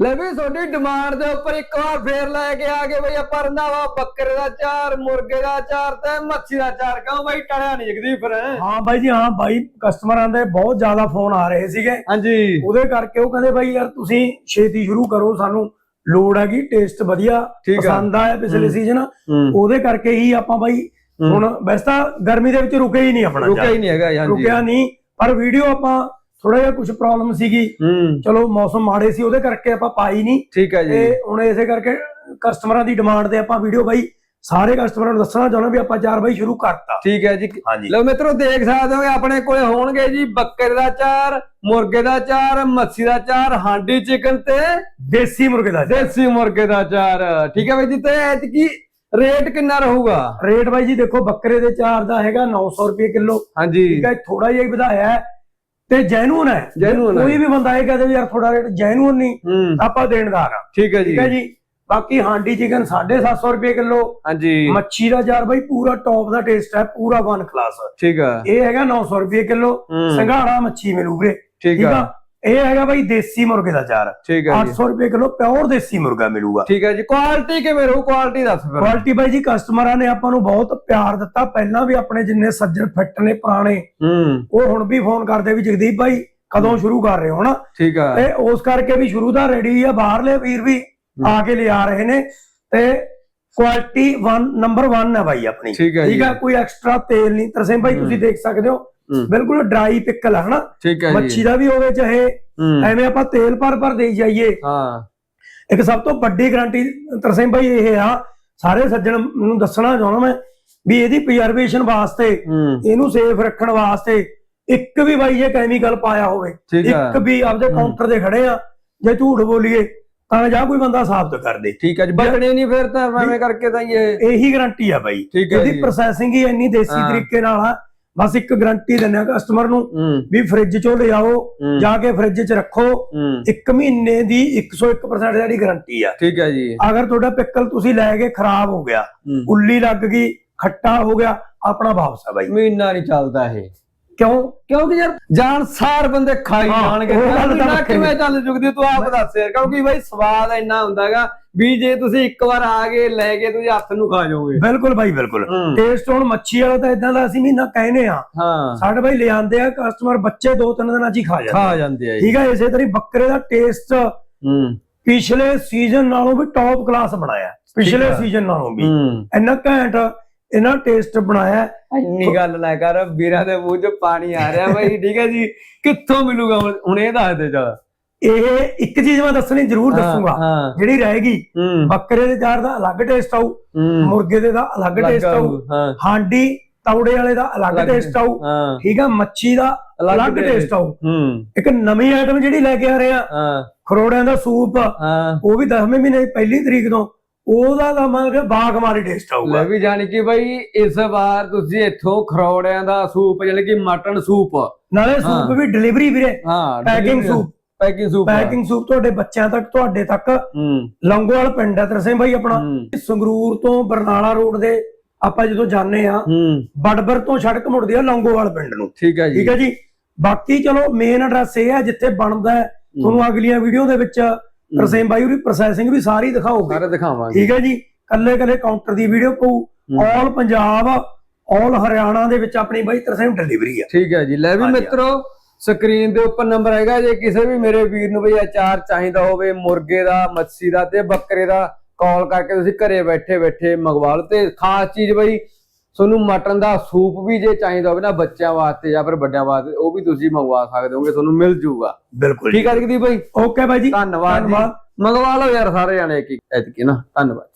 ਲੈ ਵੀ ਤੁਹਾਡੀ ਡਿਮਾਂਡ ਦੇ ਉੱਪਰ ਇੱਕ ਵਾਰ ਫੇਰ ਲੈ ਕੇ ਆ ਗਏ ਬਈ ਆਪਾਂ ਰੰਧਾਵਾ ਬੱਕਰੇ ਦਾ ਚਾਰ ਮੁਰਗੇ ਦਾ ਚਾਰ ਤੇ ਮੱਛੀ ਦਾ ਚਾਰ। ਕਹੋ ਬਈ ਟੜਿਆ ਨਹੀਂ ਜਗਦੀਪ ਫਿਰ? ਹਾਂ ਬਾਈ ਜੀ ਹਾਂ ਬਾਈ ਕਸਟਮਰਾਂ ਦੇ ਬਹੁਤ ਜ਼ਿਆਦਾ ਫੋਨ ਆ ਰਹੇ ਸੀਗੇ। ਹਾਂਜੀ। ਉਹਦੇ ਕਰਕੇ ਉਹ ਕਹਿੰਦੇ ਬਾਈ ਯਾਰ ਤੁਸੀਂ ਛੇਤੀ ਸ਼ੁਰੂ ਕਰੋ ਸਾਨੂੰ ਲੋੜ ਹੈਗੀ ਟੇਸਟ ਵਧੀਆ। ਪਸੰਦ ਆਇਆ ਪਿਛਲੇ। ਸੀਜ਼ਨ ਉਹਦੇ ਕਰਕੇ ਹੀ ਆਪਾਂ ਬਾਈ ਹੁਣ ਵੈਸੇ ਤਾਂ ਗਰਮੀ ਦੇ ਵਿੱਚ ਰੁਕੇ ਹੀ ਨਹੀਂ ਆਪਣਾ ਰੁਕਿਆ। ਹੀ ਨਹੀਂ ਹੈਗਾ ਹਾਂਜੀ। ਰੁਕਿਆ ਨਹੀਂ ਪਰ ਵੀਡੀਓ ਆਪਾਂ ਥੋੜਾ ਜਿਹਾ ਕੁਝ ਪ੍ਰੋਬਲਮ ਸੀਗੀ। ਚਲੋ ਮੌਸਮ ਮਾੜੇ ਸੀ ਉਹਦੇ ਕਰਕੇ ਆਪਾਂ ਪਾਈ ਨਹੀਂ ਠੀਕ ਹੈ ਜੀ। ਤੇ ਹੁਣ ਇਸੇ ਕਰਕੇ ਕਸਟਮਰਾਂ ਦੀ ਡਿਮਾਂਡ ਤੇ ਆਪਾਂ ਵੀਡੀਓ ਬਾਈ ਸਾਰੇ ਕਸਟਮਰਾਂ ਨੂੰ ਦੱਸਣਾ ਚਾਹੁੰਦਾ ਵੀ ਆਪਾਂ ਚਾਰ ਬਾਈ ਸ਼ੁਰੂ ਕਰਤਾ। ਠੀਕ ਹੈ ਜੀ। ਲਓ ਮਿੱਤਰੋ ਦੇਖ ਸਕਦੇ ਹੋ ਆਪਣੇ ਕੋਲੇ ਹੋਣਗੇ ਜੀ ਬੱਕਰੇ ਦਾ ਚਾਰ ਮੁਰਗੇ ਦਾ ਚਾਰ ਮੱਛੀ ਦਾ ਚਾਰ ਹਾਂਡੀ ਚਿਕਨ ਤੇ ਦੇਸੀ ਮੁਰਗੇ ਦਾ ਦੇਸੀ ਮੁਰਗੇ ਦਾ ਚਾਰ। ਠੀਕ ਹੈ ਬਾਈ ਜੀ ਤੇ ਐਤਕੀ ਰੇਟ ਕਿੰਨਾ ਰਹੂਗਾ? ਰੇਟ ਬਾਈ ਜੀ ਦੇਖੋ ਬੱਕਰੇ ਦੇ ਚਾਰ ਦਾ ਹੈਗਾ 900 ਰੁਪਏ ਕਿਲੋ। ਹਾਂਜੀ। ਠੀਕ ਹੈ ਥੋੜਾ ਜਿਹਾ ਹੀ ਵਧਾਇਆ ਹੈ। ਤੇ ਜੈਨੂਨ ਹੈ। ਹੈ। ਕੋਈ ਵੀ ਬੰਦਾ ਇਹ ਕਹਦੇ ਯਾਰ ਥੋੜਾ ਰੇਟ ਜੈਨੂਨ ਨਹੀਂ ਹੂੰ। ਆਪਾਂ ਦੇਣਦਾਰ ਆ ਠੀਕ ਹੈ ਜੀ। ਠੀਕ ਹੈ ਜੀ। ਬਾਕੀ ਹਾਂਡੀ ਚਿਕਨ 750 ਰੁਪਏ ਕਿਲੋ। ਹਾਂਜੀ। ਮੱਛੀ ਦਾ ਯਾਰ ਬਾਈ ਪੂਰਾ ਟੌਪ ਦਾ ਟੇਸਟ ਹੈ ਪੂਰਾ ਵਨ ਕਲਾਸ ਠੀਕ ਹੈ ਇਹ ਹੈਗਾ 900 ਰੁਪਏ ਕਿਲੋ। ਹੂੰ। ਸੰਘਾੜਾ ਮੱਛੀ ਮਿਲੂ ਵੀਰੇ ਠੀਕ ਹੈ ਆ। ਇਹ ਹੈਗਾ ਬਾਈ ਦੇਸੀ ਮੁਰਗੇ ਦਾ ਚਾਰ। ਠੀਕ ਹੈ ਜੀ। 800 ਰੁਪਏ ਕਿਲੋ ਪਿਓਰ ਦੇਸੀ ਮੁਰਗਾ ਮਿਲੂਗਾ। ਠੀਕ ਹੈ ਜੀ ਕੁਆਲਿਟੀ ਕਿਵੇਂ ਰਹੂ? ਕੁਆਲਿਟੀ ਦੱਸ ਫਿਰ। ਕੁਆਲਿਟੀ ਬਾਈ ਜੀ ਕਸਟਮਰਾਂ ਨੇ ਆਪਾਂ ਨੂੰ ਬਹੁਤ ਪਿਆਰ ਦਿੱਤਾ। ਪਹਿਲਾਂ ਵੀ ਆਪਣੇ ਜਿੰਨੇ ਸੱਜਣ ਫਿੱਟ ਨੇ ਪੁਰਾਣੇ ਹੂੰ। ਉਹ ਹੁਣ ਵੀ ਫੋਨ ਕਰਦੇ ਵੀ ਜਗਦੀਪ ਭਾਈ ਕਦੋਂ ਸ਼ੁਰੂ ਕਰ ਰਹੇ ਹੋ ਨਾ? ਠੀਕ ਹੈ ਤੇ ਉਸ ਕਰਕੇ ਵੀ ਸ਼ੁਰੂ ਦਾ ਰੈਡੀ ਆ ਬਾਹਰਲੇ ਵੀਰ ਵੀ ਆ ਕੇ ਲਿਆ ਰਹੇ ਨੇ। ਤੇ ਕੁਆਲਿਟੀ 1 ਨੰਬਰ 1 ਹੈ ਬਾਈ ਆਪਣੀ। ਠੀਕ ਹੈ ਕੋਈ ਐਕਸਟਰਾ ਤੇਲ ਨਹੀਂ। ਤਰਸੇਮ ਭਾਈ ਤੁਸੀਂ ਦੇਖ ਸਕਦੇ ਹੂੰ। ਬਿਲਕੁਲ ਡਰਾਈ ਪਿੱਕਲ ਹੈ ਹਨਾ? ਠੀਕ ਹੈ ਮੱਛੀ ਦਾ ਵੀ ਹੋਵੇ ਚਾਹੇ ਐਵੇਂ ਆਪਾਂ ਤੇਲ ਭਰ ਭਰ ਦੇਈ ਜਾਈਏ। ਹਾਂ। ਇੱਕ ਸਭ ਤੋਂ ਵੱਡੀ ਗਾਰੰਟੀ ਤਰਸੇਮ ਭਾਈ ਇਹ ਆ ਸਾਰੇ ਸੱਜਣ ਨੂੰ ਦੱਸਣਾ ਚਾਹੁੰਦਾ ਮੈਂ ਵੀ ਇਹਦੀ ਪ੍ਰੀਜ਼ਰਵੇਸ਼ਨ ਵਾਸਤੇ ਇਹਨੂੰ ਸੇਫ ਰੱਖਣ ਵਾਸਤੇ ਇੱਕ ਵੀ ਬਾਈ ਜੇ ਕੈਮੀਕਲ ਪਾਇਆ ਹੋਵੇ ਇੱਕ ਵੀ ਆਪਦੇ। ਕਾਊਂਟਰ ਤੇ ਖੜੇ ਆ ਜੇ ਝੂਠ ਬੋਲੀਏ ਤਾਂ ਜਾਂ ਕੋਈ ਬੰਦਾ ਸਾਬਤ ਕਰ ਦੇ। ਠੀਕ ਹੈ ਜੀ ਬਚਣੇ ਨਹੀਂ ਫਿਰ ਤਾਂ ਐਵੇਂ ਕਰਕੇ ਤਾਂ ਇਹ ਇਹੀ ਗਾਰੰਟੀ ਆ ਬਾਈ। ਇਹਦੀ ਪ੍ਰੋਸੈਸਿੰਗ ਹੀ ਇੰਨੀ ਦੇਸੀ। ਤਰੀਕੇ ਨਾਲ ਆ ਬਸ ਇੱਕ ਗਾਰੰਟੀ ਆ ਕਸਟਮਰ ਨੂੰ ਵੀ ਫ੍ਰਿਜ ਚੋਂ ਲਿਆਓ ਜਾ ਕੇ ਫ੍ਰਿਜ 'ਚ ਰੱਖੋ। ਹੂੰ। ਇੱਕ ਮਹੀਨੇ ਦੀ 101% ਜਿਹੜੀ ਗਾਰੰਟੀ ਆ। ਠੀਕ ਹੈ ਜੀ। ਅਗਰ ਤੁਹਾਡਾ ਪਿੱਕਲ ਤੁਸੀਂ ਲੈ ਕੇ ਖਰਾਬ ਹੋ ਗਿਆ। ਉੱਲੀ ਲੱਗ ਗਈ ਖੱਟਾ ਹੋ ਗਿਆ ਆਪਣਾ ਵਾਪਸ ਆ ਬਾਈ। ਮਹੀਨਾ ਨਹੀਂ ਚੱਲਦਾ ਇਹ। ਕਿਉਂ? ਕਿਉਂਕਿ ਯਾਰ ਜਾਨ ਸਾਰ ਬੰਦੇ ਖਾਈ ਜਾਣਗੇ। ਵੱਖਰੀ। ਕਿਵੇਂ ਚੱਲ ਜੁਗਦੀ ਤੂੰ ਆਪ ਦੱਸ ਯਾਰ। ਕਿਉਂਕਿ ਬਈ ਸਵਾਦ ਇੰਨਾ ਹੁੰਦਾਗਾ ਵੀ ਜੇ ਤੁਸੀਂ ਇੱਕ ਵਾਰ ਆ ਗਏ ਲੈ ਕੇ ਤੁਸੀਂ ਹੱਥ ਨੂੰ ਖਾ ਜਾਓਗੇ। ਬਿਲਕੁਲ ਬਾਈ ਬਿਲਕੁਲ। ਟੇਸਟ ਹੁਣ ਮੱਛੀ ਵਾਲਾ ਤਾਂ ਇਦਾਂ ਦਾ ਅਸੀਂ ਮਹੀਨਾ ਕਹਿੰਦੇ ਆ ਸਾਡੇ ਬਾਈ ਲਿਆਂਦੇ ਆ ਕਸਟਮਰ ਬੱਚੇ ਦੋ ਤਿੰਨ ਦਿਨਾਂ ਚ ਹੀ ਖਾ ਜਾਂਦੇ ਖਾ ਜਾਂਦੇ ਆ ਠੀਕ ਹੈ ਇਸੇ ਤਰ੍ਹਾਂ ਹੀ ਬੱਕਰੇ ਦਾ ਟੇਸਟ ਪਿਛਲੇ ਸੀਜ਼ਨ ਨਾਲੋਂ ਵੀ ਟੌਪ ਕਲਾਸ ਬਣਾਇਆ। ਪਿਛਲੇ। ਸੀਜ਼ਨ ਨਾਲੋਂ ਵੀ। ਇੰਨਾ ਘੈਂਟ ਇਹਨਾਂ ਟੇਸਟ ਬਣਾਇਆ ਇੰਨੀ ਗੱਲ ਨਾ ਕਰ ਵੀਰਾਂ ਦੇ ਮੂੰਹ 'ਚ ਪਾਣੀ ਆ ਰਿਹਾ ਬਈ ਠੀਕ ਹੈ ਜੀ। ਕਿੱਥੋਂ ਮਿਲੂਗਾ ਹੁਣ? ਇਹ ਦੱਸ ਦੇ ਜਾ। ਇਹ ਇੱਕ ਚੀਜ਼ ਮੈਂ ਦੱਸਣੀ ਜ਼ਰੂਰ ਦੱਸੂਗਾ। ਜਿਹੜੀ ਰਹੇਗੀ ਬੱਕਰੇ ਦੇ ਚਾਰ ਦਾ ਅਲੱਗ ਟੇਸਟ ਆਊ ਮੁਰਗੇ ਦੇ ਦਾ ਅਲੱਗ ਟੇਸਟ ਆਊ ਹਾਂਡੀ ਤੌੜੇ ਵਾਲੇ ਦਾ ਅਲੱਗ ਟੇਸਟ ਆਊ ਠੀਕ ਆ ਮੱਛੀ ਦਾ ਅਲੱਗ ਟੇਸਟ ਆਊ। ਇੱਕ ਨਵੀਂ ਆਈਟਮ ਜਿਹੜੀ ਲੈ ਕੇ ਆ ਰਹੇ ਆ ਖਰੋੜਿਆਂ ਦਾ ਸੂਪ ਉਹ ਵੀ 10ਵੇਂ ਮਹੀਨੇ ਪਹਿਲੀ ਤਰੀਕ ਤੋਂ ਉਹਦਾ ਤਾਂ ਮੈਂ ਕਿਹਾ ਬਾਗ ਮਾਰੀ ਟੇਸਟ ਆਊਗਾ। ਲੈ ਵੀ ਜਾਣੀ ਕਿ ਬਈ ਇਸ ਵਾਰ ਤੁਸੀਂ ਇੱਥੋਂ ਖਰੋੜਿਆਂ ਦਾ ਸੂਪ ਜਾਣੀ ਕਿ ਮਟਨ ਸੂਪ। ਨਾਲੇ ਹਾਂ। ਸੂਪ ਵੀ ਡਿਲੀਵਰੀ ਵੀਰੇ। ਹਾਂ packing soup. Packing soup packing soup ਤੁਹਾਡੇ ਬੱਚਿਆਂ ਤੱਕ ਤੁਹਾਡੇ ਤੱਕ। ਹੂੰ। ਲੰਗੋਵਾਲ ਪਿੰਡ ਹੈ ਤਰਸੇ ਭਾਈ ਆਪਣਾ। ਹੂੰ। ਸੰਗਰੂਰ ਤੋਂ ਬਰਨਾਲਾ ਰੋਡ ਦੇ ਆਪਾਂ ਜਦੋਂ ਜਾਂਦੇ ਆ ਹੂੰ। ਬੜਬਰ ਤੋਂ ਸੜਕ ਮੁੜਦੀ ਆ ਲੰਗੋਵਾਲ ਪਿੰਡ ਨੂੰ। ਠੀਕ ਹੈ ਜੀ। ਠੀਕ ਹੈ ਜੀ? ਬਾਕੀ ਚਲੋ ਮੇਨ ਐਡਰੈਸ ਇਹ ਹੈ ਜਿੱਥੇ ਬਣਦਾ ਹੈ। ਤੁਹਾਨੂੰ ਅਗਲੀਆਂ ਵੀਡੀਓ ਦੇ ਵਿੱਚ ਤਰਸੇਮ ਬਾਈ ਉਹਦੀ ਪ੍ਰੋਸੈਸਿੰਗ ਵੀ ਸਾਰੀ ਦਿਖਾਓਗੇ। ਸਾਰੇ ਦਿਖਾਵਾਂਗੇ। ਠੀਕ ਹੈ ਜੀ? ਕੱਲੇ ਕੱਲੇ ਕਾਊਂਟਰ ਦੀ ਵੀਡੀਓ ਪਊ। ਆਲ ਪੰਜਾਬ ਆਲ ਹਰਿਆਣਾ ਦੇ ਵਿੱਚ ਆਪਣੀ ਬਾਈ ਤਰਸੇਮ ਡਿਲੀਵਰੀ ਆ। ਠੀਕ ਹੈ ਜੀ। ਲੈ ਵੀ। ਮਿੱਤਰੋ ਸਕਰੀਨ ਦੇ ਉੱਪਰ ਨੰਬਰ ਹੈਗਾ ਜੇ ਕਿਸੇ ਵੀ ਮੇਰੇ ਵੀਰ ਨੂੰ ਬਈ ਅਚਾਰ ਚਾਹੀਦਾ ਹੋਵੇ ਮੁਰਗੇ ਦਾ ਮੱਛੀ ਦਾ ਤੇ ਬੱਕਰੇ ਦਾ ਕਾਲ ਕਰਕੇ ਤੁਸੀਂ ਘਰੇ ਬੈਠੇ ਬੈਠੇ ਮੰਗਵਾ ਲਓ। ਤੇ ਖਾਸ ਚੀਜ਼ ਬਈ ਤੁਹਾਨੂੰ ਮਟਨ ਦਾ ਸੂਪ ਵੀ ਜੇ ਚਾਹੀਦਾ ਹੋਵੇ ਨਾ ਬੱਚਿਆਂ ਵਾਸਤੇ ਜਾਂ ਫਿਰ ਵੱਡਿਆਂ ਵਾਸਤੇ ਉਹ ਵੀ ਤੁਸੀਂ ਮੰਗਵਾ ਸਕਦੇ ਹੋਗੇ ਤੁਹਾਨੂੰ ਮਿਲ ਜੂਗਾ। ਬਿਲਕੁਲ ਠੀਕ ਹੈ ਜੀ ਬਈ ਓਕੇ ਬਾਈ ਜੀ। ਧੰਨਵਾਦ ਜੀ। ਮੰਗਵਾ ਲਓ ਯਾਰ ਸਾਰੇ ਜਾਣੇ ਇੱਕ ਇੱਕ ਐਤਕੀ ਨਾ। ਧੰਨਵਾਦ